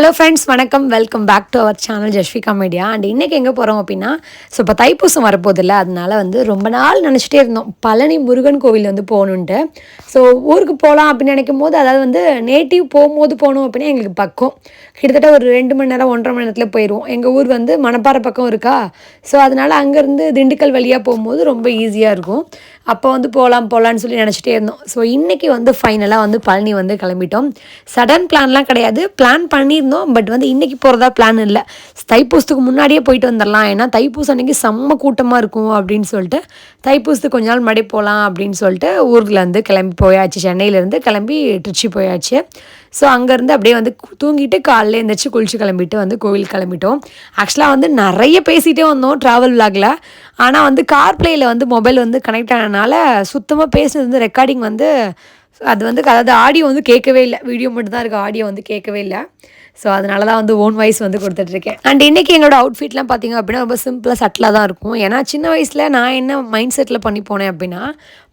Hello friends வணக்கம். Welcome back to our channel Jasvika media and இன்றைக்கி எங்கே போகிறோம் அப்படின்னா ஸோ இப்போ தைப்பூசம் வரப்போதில்ல அதனால வந்து ரொம்ப நாள் நினச்சிட்டே இருந்தோம். பழனி முருகன் கோவில் வந்து போகணுன்ட்டு. ஸோ ஊருக்கு போகலாம் அப்படின்னு நினைக்கும் போது அதாவது வந்து நேட்டிவ் போகும்போது போகணும் அப்படின்னா எங்களுக்கு பக்கம் கிட்டத்தட்ட ஒரு ரெண்டு மணி நேரம் ஒன்றரை மணி நேரத்தில் போயிடுவோம் எங்கள் ஊர் வந்து மணப்பாறை பக்கம் இருக்கா? ஸோ அதனால் அங்கேருந்து திண்டுக்கல் வழியாக போகும்போது ரொம்ப ஈஸியாக இருக்கும். அப்போ வந்து போகலாம் போகலான்னு சொல்லி நினச்சிட்டே இருந்தோம். ஸோ இன்றைக்கி வந்து ஃபைனலாக வந்து பழனி வந்து கிளம்பிட்டோம். சடன் பிளான்லாம் கிடையாது. பிளான் பண்ணியிருந்தோம் பட் வந்து இன்றைக்கி போகிறதா பிளான் இல்லை. தைப்பூசத்துக்கு முன்னாடியே போயிட்டு வந்துடலாம். ஏன்னா தைப்பூசம் அன்றைக்கி செம்ம கூட்டமாக இருக்கும் அப்படின்னு சொல்லிட்டு தைப்பூசத்துக்கு கொஞ்ச நாள் முன்னாடி போகலாம் அப்படின்னு சொல்லிட்டு ஊர்லேருந்து கிளம்பி போயாச்சு. சென்னையிலேருந்து கிளம்பி திருச்சி போயாச்சு. ஸோ அங்கேருந்து அப்படியே வந்து தூங்கிட்டு காலையில் எழுந்திரிச்சு குளிச்சு கிளம்பிட்டு வந்து கோவில் கிளம்பிட்டோம். ஆக்சுவலாக வந்து நிறைய பேசிகிட்டே வந்தோம் ட்ராவல் விலாகில் ஆனால் வந்து கார் பிளேயில் வந்து மொபைல் வந்து கனெக்ட் ஆனதுனால சுத்தமாக பேசுனது வந்து ரெக்கார்டிங் வந்து அது வந்து அதாவது ஆடியோ வந்து கேட்கவே இல்லை. வீடியோ மட்டும் தான் இருக்குது ஆடியோ வந்து கேட்கவே இல்லை. ஸோ அதனால தான் வந்து ஓன் வாய்ஸ் வந்து கொடுத்துட்ருக்கேன் அண்ட் இன்றைக்கி என்னோடய அவுட்ஃபிட்லாம் பார்த்தீங்க அப்படின்னா ரொம்ப சிம்பிளாக சட்டிலாக தான் இருக்கும். ஏன்னா சின்ன வயசில் நான் என்ன மைண்ட் செட்டில் பண்ணி போனேன் அப்படின்னா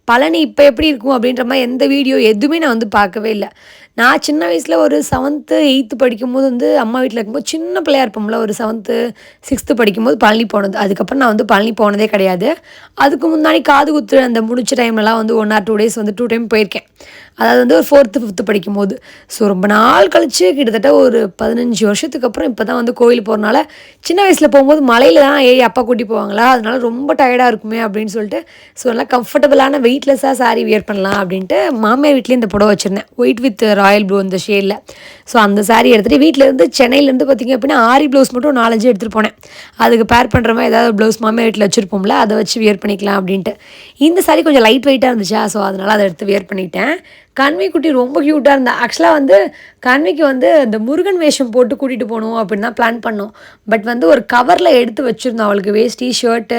பழனி இப்போ எப்படி இருக்கும் அப்படின்ற மாதிரி எந்த வீடியோ எதுவுமே நான் வந்து பார்க்கவே இல்லை. நான் சின்ன வயசில் ஒரு செவன்த்து எயித்து படிக்கும்போது வந்து அம்மா வீட்டில் இருக்கும்போது சின்ன பிள்ளையாக இருப்போம்ல ஒரு செவன்த்து சிக்ஸ்த்து படிக்கும்போது பழனி போனது. அதுக்கப்புறம் நான் வந்து பழனி போனதே கிடையாது. அதுக்கு முன்னாடி காது குத்து அந்த முடிச்ச டைம்லலாம் வந்து ஒன் ஆர் டூ டேஸ் வந்து டூ டைம் போயிருக்கேன். அதாவது வந்து ஒரு ஃபோர்த்து ஃபிஃப்த்து படிக்கும்போது. ஸோ ரொம்ப நாள் கழித்து கிட்டத்தட்ட ஒரு பதினஞ்சு வருஷத்துக்கு அப்புறம் இப்போ தான் வந்து கோயில் போகிறனால சின்ன வயசில் போகும்போது மலையில் தான் ஏ அப்பா கூட்டி போவாங்களா? அதனால ரொம்ப டயர்டாக இருக்குமே அப்படின்னு சொல்லிட்டு ஸோ நல்லா கம்ஃபர்டபுளான வெயிட்லெஸ்ஸாக சாரி வியர் பண்ணலாம் அப்படின்ட்டு மாமியார் வீட்லேயும் இந்த புடவை வச்சுருந்தேன். ஒயிட் வித் ராயல் ப்ளூ இந்த ஷேடில். ஸோ அந்த saree எடுத்துகிட்டு வீட்டிலேருந்து சென்னையிலேருந்து பார்த்தீங்க அப்படின்னா ஆரி ப்ளவுஸ் மட்டும் நாலஞ்சு எடுத்துகிட்டு போனேன். அதுக்கு பேர் பண்ணுற மாதிரி ஏதாவது ப்ளவுஸ் மாமே வீட்டில் வச்சுருப்போம்ல அதை வச்சு வியர் பண்ணிக்கலாம் அப்படின்ட்டு. இந்த saree கொஞ்சம் லைட் வெயிட்டாக இருந்துச்சா? ஸோ அதனால் அதை எடுத்து வியர் பண்ணிட்டேன். கன்வி குட்டி ரொம்ப க்யூட்டாக இருந்தா ஆக்சுவலாக வந்து கன்விக்கு வந்து இந்த முருகன் வேஷம் போட்டு கூட்டிகிட்டு போகணும் அப்படின்னு தான் பிளான் பண்ணோம். பட் வந்து ஒரு கவரில் எடுத்து வச்சுருந்தோம் அவளுக்கு வேஷ்டி ஷர்ட்டு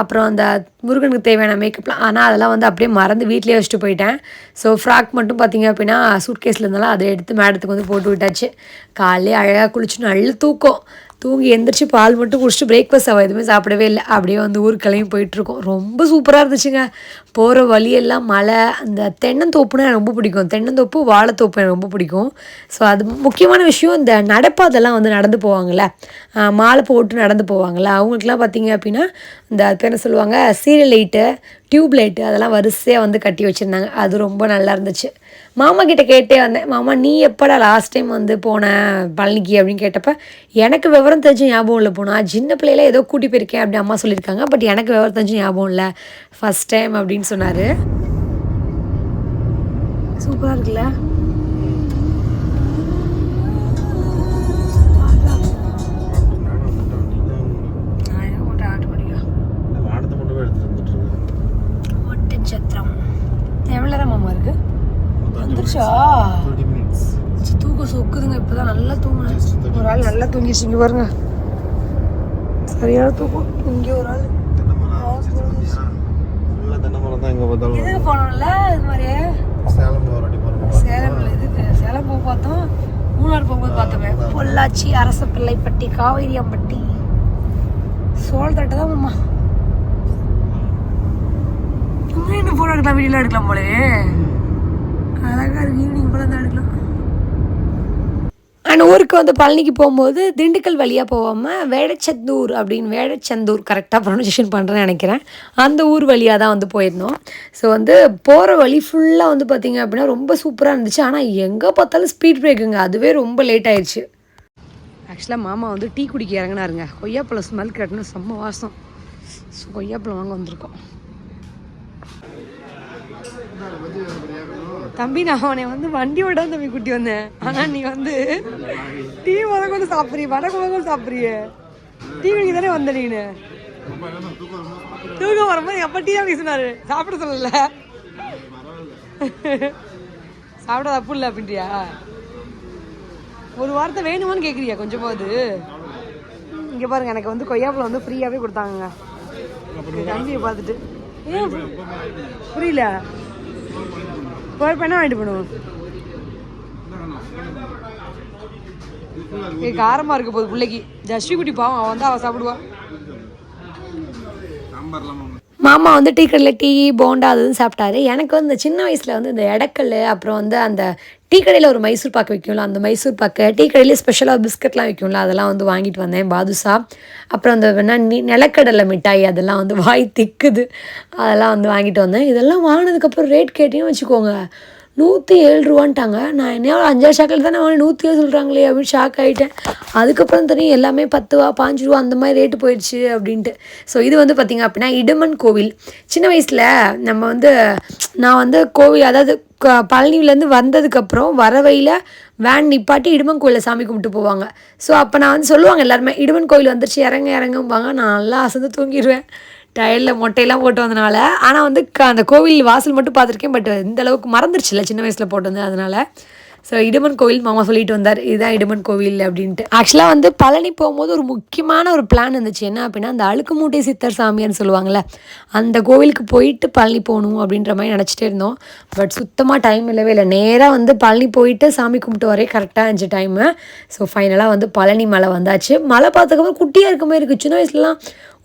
அப்புறம் அந்த முருகனுக்கு தேவையான மேக்கப்லாம் ஆனால் அதெல்லாம் வந்து அப்படியே மறந்து வீட்டிலேயே வச்சுட்டு போயிட்டேன். ஸோ ஃப்ராக் மட்டும் பார்த்தீங்க அப்படின்னா சூட்கேஸில் இருந்தாலும் அதை எடுத்து மேடத்துக்கு வந்து போட்டு விட்டாச்சு. காலையிலே அழகாக குளிச்சு நல்ல தூக்கம். தூங்கி எந்திரிச்சு பால் மட்டும் குடிச்சிட்டு பிரேக்ஃபாஸ்ட் அவள் எதுவுமே சாப்பிடவே இல்லை. அப்படியே வந்து ஊருக்கு கிளம்பி போயிட்டுருக்கோம். ரொம்ப சூப்பராக இருந்துச்சுங்க. போகிற வழியெல்லாம் மலை அந்த தென்னந்தோப்புனா எனக்கு ரொம்ப பிடிக்கும். தென்னந்தோப்பு வாழைத்தோப்பு எனக்கு ரொம்ப பிடிக்கும். ஸோ அது முக்கியமான விஷயம் இந்த நடப்பாதெல்லாம் வந்து நடந்து போவாங்கள்ல மாலை போட்டு நடந்து போவாங்கள்ல அவங்களுக்குலாம் பார்த்தீங்க அப்படின்னா இந்த அது பேர் என்ன சொல்லுவாங்க? சீரியல் லைட்டு டியூப் லைட்டு அதெல்லாம் வரிசையாக வந்து கட்டி வச்சுருந்தாங்க. அது ரொம்ப நல்லா இருந்துச்சு. மாமா கிட்ட கேட்டே வந்தேன் மாமா நீ எப்படா லாஸ்ட் டைம் வந்து போன பழனிக்கு? அப்படின்னு கேட்டப்ப எனக்கு விவரம் தெரிஞ்ச ஞாபகம் இல்லை போனா. சின்ன பிள்ளையில ஏதோ கூட்டி போயிருக்கேன் அப்படி அம்மா சொல்லியிருக்காங்க. பட் எனக்கு விவரம் தெரிஞ்ச ஞாபகம் இல்லை. ஃபர்ஸ்ட் டைம் அப்படின்னு சொன்னார். சூப்பராக இருக்குல்ல? வந்துருச்சா தேர்ட்டி மினிட்ஸ் சி, தூக்கம் சொக்குதுங்க இப்பதான் நல்லா தூங்குனேன். ஒரு ஆள் நல்லா தூங்கிடுச்சு இங்க பாருங்க. சரியான தூக்கம். இங்க ஒரு ஆள். எதுக்கு போனோம்ல இது மாதிரி? சேலம் சேலம்ல சேலம் போக பார்த்தோம். மூணார் போகும்போது பார்த்தோமே. பொள்ளாச்சி அரசப்பிள்ளைப்பட்டி காவேரியாம்பட்டி. சோழத்தட்டை தான் மாமா. இங்கே என்ன எடுக்கலாம் வீடியோலாம் எடுக்கலாம் போலே அழகா இருக்கு ஈவினிங் போல தான் எடுக்கலாம் அண்ட் ஊருக்கு வந்து பழனிக்கு போகும்போது திண்டுக்கல் வழியாக போகாமல் வேடச்சந்தூர் அப்படின்னு வேடச்சந்தூர் கரெக்டாக ப்ரொனன்சியேஷன் பண்ணுறேன்னு நினைக்கிறேன். அந்த ஊர் வழியாக தான் வந்து போயிருந்தோம். ஸோ வந்து போகிற வழி ஃபுல்லாக வந்து பார்த்திங்க அப்படின்னா ரொம்ப சூப்பராக இருந்துச்சு. ஆனால் எங்கே பார்த்தாலும் ஸ்பீட் பிரேக்குங்க அதுவே ரொம்ப லேட் ஆயிடுச்சு ஆக்சுவலாக மாமா வந்து டீ குடிக்க இறங்கினாருங்க. கொய்யாப்பழம் ஸ்மெல் கட்டணும் செம்ம வாசம். ஸோ கொய்யாப்பழம் வாங்க வந்திருக்கோம். தம்பி நான் அவனை வந்து வண்டியோட தான் தம்பி கூட்டி வந்தேன். ஆனா நீ வந்து டீ முதல் கொண்டு சாப்பிட்றிய வடை முதல் கொண்டு சாப்பிட்றிய. டீ குடிக்க தானே வந்த நீனு? தூக்கம் வரும்போது எப்போ டீ தான் சொன்னார் சொன்னாரு சாப்பிட சொல்லல. சாப்பிட தப்பு இல்லை அப்படின்றியா? ஒரு வாரத்தை வேணுமான்னு கேட்குறியா கொஞ்சமாவது? இங்க பாருங்க எனக்கு வந்து கொய்யாப்பழம் வந்து ஃப்ரீயாவே கொடுத்தாங்க தம்பியை பார்த்துட்டு. புரியல. போய் பண்ண வாங்கிட்டு போடுவோம் ஏய் காரமா இருக்க போகுது பிள்ளைக்கு. ஜஸ்வி குட்டி பாவம் அவன் வந்து அவன் சாப்பிடுவா. மாமா வந்து டீ கடையில் டீ போண்டா அது இதுன்னு சாப்பிட்டாரு. எனக்கு வந்து இந்த சின்ன வயசில் வந்து இந்த எடக்கல் அப்புறம் வந்து அந்த டீ கடையில் ஒரு மைசூர் பாக்கு வைக்கும்ல அந்த மைசூர் பாக்கு டீ கடையிலே ஸ்பெஷலாக பிஸ்கட்லாம் வைக்கும்ல அதெல்லாம் வந்து வாங்கிட்டு வந்தேன் பாதுஷா. அப்புறம் அந்த வேணா நி- நிலக்கடலை மிட்டாய் அதெல்லாம் வந்து வாய் திக்குது அதெல்லாம் வந்து வாங்கிட்டு வந்தேன். இதெல்லாம் வாங்கினதுக்கப்புறம் ரேட் கேட்டீங்கன்னு வச்சுக்கோங்க நூற்றி ஏழு ரூபான்ட்டாங்க. நான் என்ன அஞ்சாறு ஷாக்கில் தானே நான் நூற்றி ஏழு சொல்கிறாங்களே அப்படின்னு ஷாக் ஆகிட்டேன் அதுக்கப்புறம் தெரியும் எல்லாமே பத்து ரூபா பாஞ்சு ரூபா அந்த மாதிரி ரேட்டு போயிடுச்சு அப்படின்ட்டு. ஸோ இது வந்து பார்த்திங்க அப்படின்னா இடுமன் கோவில். சின்ன வயசில் நம்ம வந்து நான் வந்து கோவில் அதாவது க- பழனியிலேருந்து வந்ததுக்கப்புறம் வர வழியில் வேன் நிப்பாட்டி இடுமன் கோயிலில் சாமி கும்பிட்டு போவாங்க. ஸோ அப்போ நான் வந்து சொல்லுவாங்க எல்லாருமே இடுமன் கோயில் வந்துருச்சு இறங்க இறங்கும்பாங்க. நான் நல்லா அசந்து தூங்கிடுவேன் டயலில் மொட்டையெல்லாம் போட்டு வந்தனால. ஆனால் வந்து க- அந்த கோவில் வாசல் மட்டும் பார்த்துருக்கேன் பட் இந்த அளவுக்கு மறந்துருச்சுல சின்ன வயசில் போட்டு வந்து அதனால ஸோ இடுமன் கோவில் மாமா சொல்லிட்டு வந்தார். இதுதான் இடுமன் கோவில் அப்படின்ட்டு. ஆக்சுவலாக வந்து பழனி போகும்போது ஒரு முக்கியமான ஒரு பிளான் இருந்துச்சு. என்ன அப்படின்னா அந்த அழுக்கு மூட்டை சித்தர் சாமியார்னு சொல்லுவாங்கள்ல அந்த கோவிலுக்கு போயிட்டு பழனி போகணும் அப்படின்ற மாதிரி நினச்சிட்டே இருந்தோம். பட் சுத்தமாக டைம் இல்லவே இல்லை. நேராக வந்து பழனி போயிட்டு சாமி கும்பிட்டு வரே கரெக்டாக இருந்துச்சு டைமு ஸோ ஃபைனலாக வந்து பழனி மலை வந்தாச்சு. மலை பார்த்ததுக்கப்புறம் குட்டியாக இருக்க மாதிரி இருக்குது சின்ன வயசுலலாம்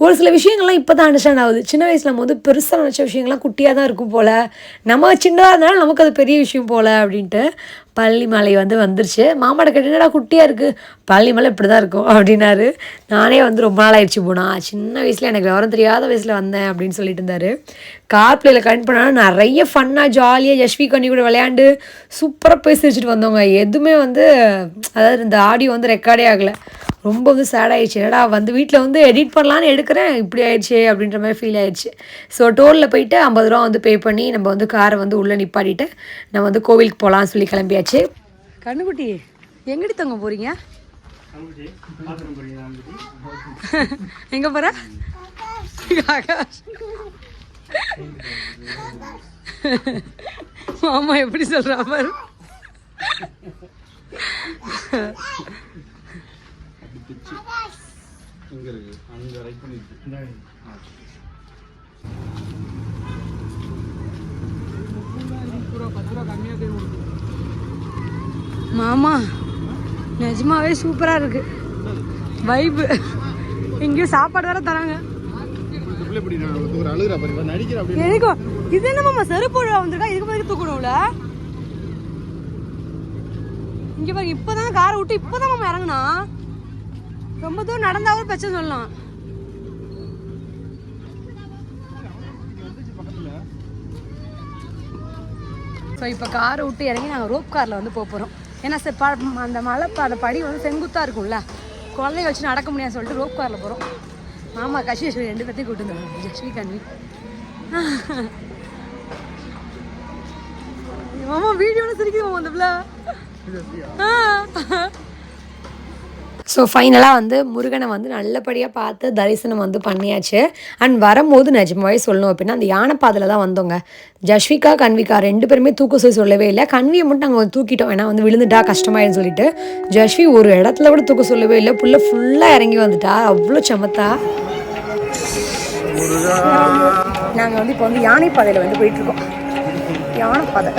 ஒரு சில விஷயங்கள்லாம் இப்போ தான் அண்டர்ஸ்டாண்ட் ஆகுது. சின்ன வயசில் நம்ம வந்து பெருசாக நினச்ச விஷயங்கள்லாம் குட்டியாக தான் இருக்கும் போல். நம்ம சின்னதாக இருந்தாலும் நமக்கு அது பெரிய விஷயம் போல் அப்படின்ட்டு. பள்ளிமலை வந்து வந்துருச்சு. மாமாட்ட கேட்டா குட்டியாக இருக்குது பள்ளிமலை இப்படி தான் இருக்கும். அப்படின்னாரு. நானே வந்து ரொம்ப நாள் ஆயிடுச்சு போனா சின்ன வயசில் எனக்கு விவரம் தெரியாத வயசில் வந்தேன் அப்படின்னு சொல்லிட்டு இருந்தாரு. கார் பிளேயில் கனெக்ட் பண்ணாலும் நிறைய ஃபன்னாக ஜாலியாக யஷ்வி கண்ணி கூட விளையாண்டு சூப்பராக போய் வச்சுட்டு வந்தவங்க. எதுவுமே வந்து அதாவது இந்த ஆடியோ வந்து ரெக்கார்டே ஆகலை. ரொம்ப வந்து சேட் ஆகிடுச்சு என்னடா வந்து வீட்டில் வந்து எடிட் பண்ணலான்னு எடுக்கிறேன் இப்படி ஆயிடுச்சு அப்படின்ற மாதிரி ஃபீல் ஆயிடுச்சு. ஸோ டோலில் போயிட்டு ஐம்பது ரூபா வந்து பே பண்ணி நம்ம வந்து காரை வந்து உள்ளே நிப்பாட்டிட்டு நம்ம வந்து கோவிலுக்கு போகலான்னு சொல்லி கிளம்பியாச்சு. கண்ணுக்குட்டி எங்கிட்டு தங்க போகிறீங்க எங்கே போகிற மாமா எப்படி சொல்கிறா பாரு. இங்கே இருக்கு. அங்கே ரைட் பண்ணிருக்கு. மாமா நிஜமாவே சூப்பராக இருக்கு. வைப்பு இங்கேயும் சாப்பாடு வேற தராங்க. எனக்கும் இது என்ன மாமா செருப்பு வந்திருக்கா? இதுக்கு பிறகு தூக்கணும்ல? இங்க பாருங்க இப்பதான் காரை விட்டு இப்பதான் மாமா இறங்குனா. ரொம்ப தூரம் நடந்தாவது பிரச்சனை சொல்லலாம். ஸோ இப்போ காரை விட்டு இறங்கி நாங்கள் ரோப் காரில் வந்து போக போகிறோம் ஏன்னா சார் ப அந்த மலை அந்த படி வந்து செங்குத்தாக இருக்கும்ல. குழந்தைய வச்சு நடக்க முடியாது சொல்லிட்டு ரோப் காரில் போகிறோம் மாமா கஷேஸ்வரி ரெண்டு பேர்த்தையும் கூட்டு வந்தாங்க ஜஸ்வி கன்வி மாமா வீடியோவில் சிரிக்குது மாமா அந்த பிள்ளை. ஸோ ஃபைனலாக வந்து முருகனை வந்து நல்லபடியாக பார்த்து தரிசனம் வந்து பண்ணியாச்சு. அண்ட் வரும்போது நிஜமாவே சொல்லணும் அப்படின்னா அந்த யானைப்பாதையில் தான் வந்தோங்க. ஜஸ்விகா கன்விகா ரெண்டு பேருமே தூக்க சொல்லி சொல்லவே இல்லை. கன்வியை மட்டும் நாங்கள் தூக்கிட்டோம். ஏன்னா வந்து விழுந்துட்டா கஷ்டமாயின்னு சொல்லிட்டு. ஜஸ்வி ஒரு இடத்துல கூட தூக்க சொல்லவே இல்லை. புள்ள ஃபுல்லாக இறங்கி வந்துட்டா. அவ்வளோ சமத்தா. நாங்கள் வந்து இப்போ வந்து யானைப்பாதையில் வந்து போயிட்டுருக்கோம் யானைப்பாதை.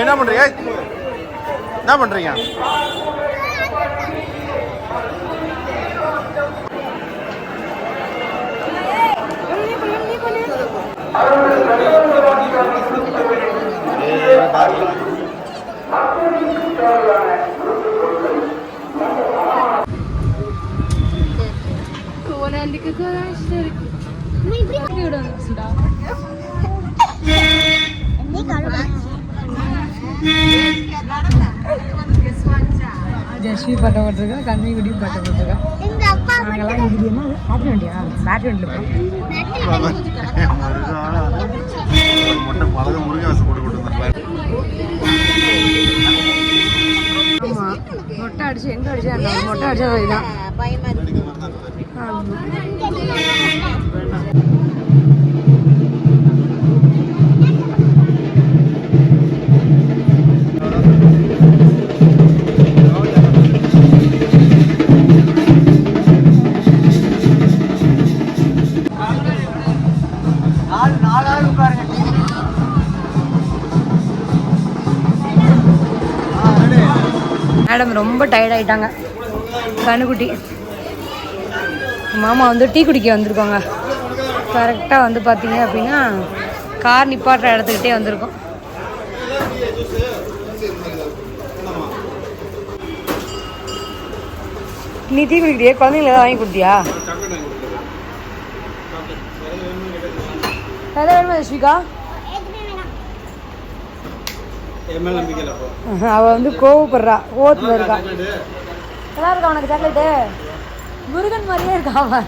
என்ன பண்றீங்க? என்ன பண்றீங்க? Ini kalau ஜஸ்வி பட்ட போட்டிருக்கா கண்ணி குடி பட்ட போட்டிருக்கா நாங்கெல்லாம் இது என்ன பேட்டரி வண்டியா பேட்டரி வண்டியில் முட்டை அடிச்சு எங்கே அடிச்சா அந்த மொட்டை அடிச்சா இதுதான் ரொம்ப டயர்ட் ஆயிட்டாங்க. கண்ணுக்குட்டி. மாமா வந்து டீ குடிக்க வந்திருக்கோங்க. கரெக்டாக வந்து பார்த்தீங்க அப்படின்னா கார் நிப்பாட்டுற இடத்துக்கிட்டே வந்திருக்கோம். நீ டீ குடிக்கிறியே? குழந்தைங்களுக்கு ஏதாவது வாங்கி கொடுத்தியா? எதாவது வேணுமா யஸ்விகா அவ வந்து கோவப்படுறா. கோவத்துல இருக்கா நல்லா இருக்கா உனக்கு சாக்லேட்டு முருகன் மாதிரியே இருக்கா அவ?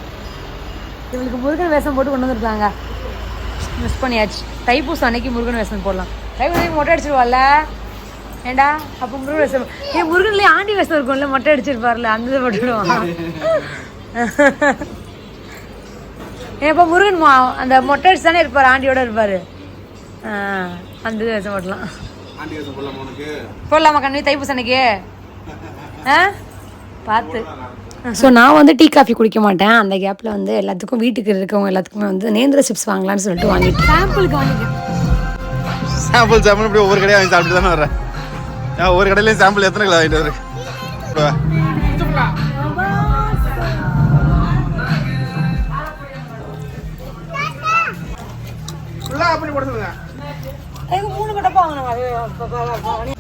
இவளுக்கு முருகன் வேஷம் போட்டு கொண்டு வந்திருக்காங்க. மிஸ் பண்ணியாச்சு. தைப்பூசம் அன்னைக்கு முருகன் வேஷம் போடலாம். தைப்பூசம் மொட்டை அடிச்சிருவாள்ல? ஏண்டா? அப்போ முருகன் வேஷம் ஏன் முருகன்லேயே ஆண்டி வேஷம் இருக்கும்ல மொட்டை அடிச்சிருப்பார்ல அந்த இதை போட்டுடுவான் ஏன் இப்போ முருகன் மா- அந்த மொட்டை அடிச்சு தானே இருப்பார் ஆண்டியோட இருப்பார். அந்த இது வேஷம் போடலாம். போடலாமா கண்ணு தைப்பூசம் அன்னைக்கு ஆ? பார்த்து. ஸோ நான் வந்து டீ காஃபி குடிக்க மாட்டேன். அந்த கேப்பில் வந்து எல்லாத்துக்கும் வீட்டுக்கு இருக்கவங்க எல்லாத்துக்குமே வந்து நேந்திர சிப்ஸ் வாங்கலாம்னு சொல்லிட்டு வாங்கிட்டு சாம்பிளுக்கு வாங்கிட்டேன் சாம்பிள் சாம்பிள் இப்படி ஒவ்வொரு கடையாக வாங்கி சாப்பிட்டு தானே வரேன் நான் ஒவ்வொரு கடையிலையும் சாம்பிள் எத்தனை கிலோ வாங்கிட்டு வரேன். மூணு கடப்பா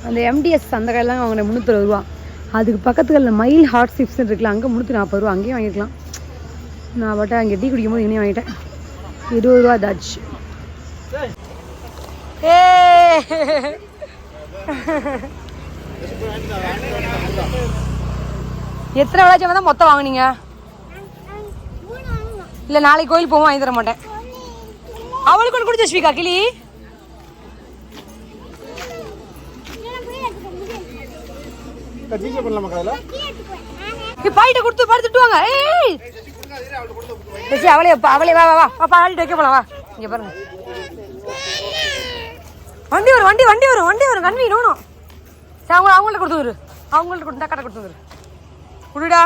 அந்த எம்டிஎஸ் அந்த கடையில் வாங்கினேன் முந்நூற்றி ரூபா. அதுக்கு பக்கத்துல மயில் ஹாட் சிப்ஸ் இருக்குல்ல அங்கே முந்நூற்றி நாற்பது ரூபா. அங்கேயும் வாங்கிக்கலாம் நான் பட்ட அங்கே டீ குடிக்கும் போது இங்கேயும் வாங்கிட்டேன். இருபது ரூபா தாச்சு எத்தனை விளாச்சும் தான் மொத்தம் வாங்குனீங்க? இல்லை நாளைக்கு கோயில் போவோம் வாங்கி தர மாட்டேன். அவளுக்கு ஒன்று கொடுத்து ஸ்வீகா கிளி. ஜிபே பண்ணலாமா பாயிட்ட கொடுத்து பாரு திட்டுவாங்க. ஏய் சரி அவளே அவளே வா வா வா. பாப்பா ஆள்கிட்ட வைக்க போலாம் வா. இங்க பாருங்க. வண்டி வரும் வண்டி வண்டி வரும் வண்டி வரும். கண்வி நோணும் சரி அவங்க அவங்கள்ட்ட கொடுத்து விரு அவங்கள்ட்ட கொடுத்து கடை கொடுத்து விரு குடுடா.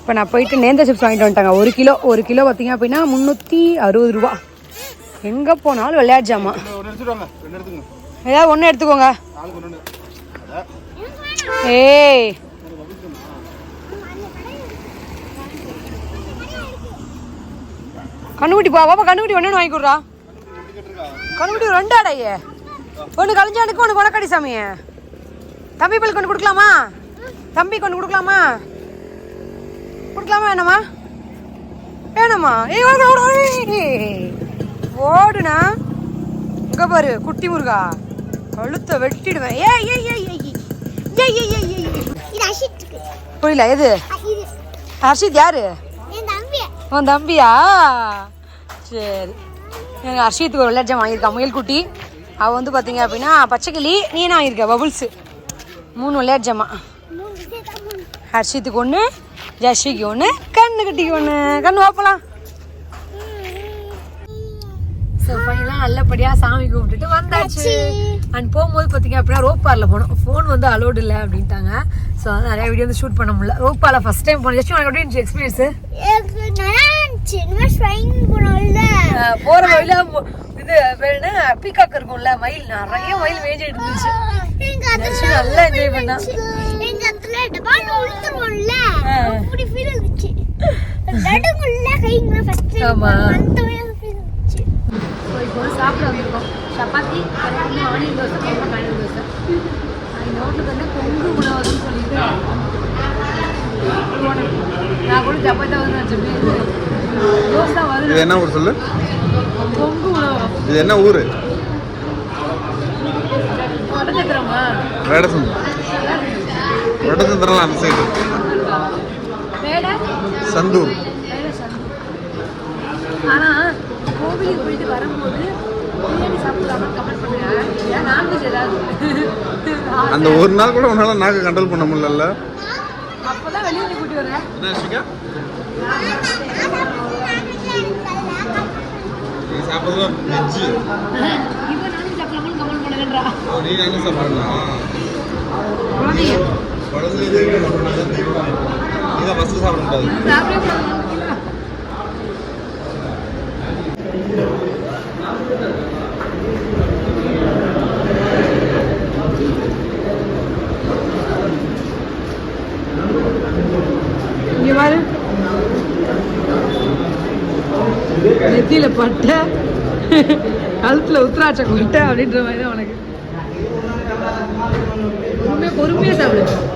இப்போ நான் போயிட்டு நேந்த சிப்ஸ் வாங்கிட்டு வந்துட்டாங்க. ஒரு கிலோ ஒரு கிலோ பார்த்தீங்க அப்படின்னா முந்நூற்றி அறுபது ரூபா. எங்கே போனாலும் விளையாட்டு ஜாமான். ஏதாவது ஒன்று எடுத்துக்கோங்க. ஏய். கண்ணுக்குட்டி பா பாப்பா கண்ணுக்குட்டி ஒன்று வாங்கி கொடுறா. கண்ணுக்குட்டி ரெண்டாடையே ஒன்று கலைஞ்சானுக்கு ஒன்று கொணக்கடி சாமியே. தம்பி பல் கொண்டு கொடுக்கலாமா? தம்பி கொண்டு கொடுக்கலாமா? கொடுக்கலாமா வேணாமா? வேணாமா? ஏய் ஓடு, ஓடுனா இங்கே பாரு குட்டி முருகா. கழுத்தை வெட்டிடுவேன். ஏய் ஏய் ஏய் ஏய். புரியல எது? ஹர்ஷித். யாரு? உன் தம்பியா? சரி. எனக்கு ஹர்ஷித்துக்கு ஒரு விளையாட்டு வாங்கியிருக்கா முயல் குட்டி அவள் வந்து பார்த்தீங்க அப்படின்னா பச்சைக்கிளி நீ என்ன வாங்கியிருக்க பபுள்ஸு மூணு விளையாட்டு ஜாமா ஹர்ஷித்துக்கு ஒன்று ஜஸ்விக்கு ஒன்று கண்ணு கட்டிக்கு ஒன்று கண்ணு வாப்பலாம் ஸோ ஃபைனலாக நல்லபடியாக சாமி கும்பிட்டுட்டு வந்தாச்சு. அண்ட் போகும்போது பார்த்தீங்க அப்படின்னா ரோப்பாரில் போனோம். ஃபோன் வந்து அலோடு இல்லை அப்படின்ட்டாங்க. ஸோ வந்து நிறைய வீடியோ வந்து ஷூட் பண்ண முடியல. ரோப்பாரில் ஃபஸ்ட் டைம் போனோம் ஜஸ்ட் உனக்கு எப்படி எக்ஸ்பீரியன்ஸு போகிற வழியில இது என்ன? பீகாக் இருக்கும்ல மயில். நிறைய மயில் மேய்ஞ்சிட்டு இருந்துச்சு. நல்லா என்ஜாய் பண்ணா. எங்க அதுல டபால் உளுத்துருவோம்ல ஆ. அப்படி ஃபீல் இருந்துச்சு. நடுங்குள்ள கைங்க ஃபர்ஸ்ட் ஆமா. அந்த மாதிரி ஃபீல் இருந்துச்சு ஸோ இப்போ வந்து சாப்பிட வந்திருக்கோம் சப்பாத்தி கருவாடு ஆனியன் தோசை கொங்கு ஆனியன் தோசை இந்த ஹோட்டலுக்கு வந்து கொங்கு உணவகம்னு சொல்லிட்டு நான் கூட சப்பாத்தி வந்து வச்சேன் தோசை வருது. இது என்ன ஊர் சொல்லு? பொங்கு உணவு இது என்ன ஊர்? அந்த சைடு சந்தூர். வேட சந்து ஆனா கோவிலுக்கு போயிட்டு வரும்போது பிரியாணி சாப்பிடலாமா கமெண்ட் பண்ணுங்க ஏன் நான்வெஜ் ஏதாவது அந்த ஒரு நாள் கூட உன்னால நாக்கு கண்ட்ரோல் பண்ண முடியல அப்பதான் வெளியே வந்து கூட்டி வரேன் என்ன நெத்தியில் பட்ட. கழுத்தில் உத்ராட்சம் கொட்ட அப்படின்ற மாதிரி தான் உனக்கு. பொறுமையாக பொறுமையாக சாப்பிடு.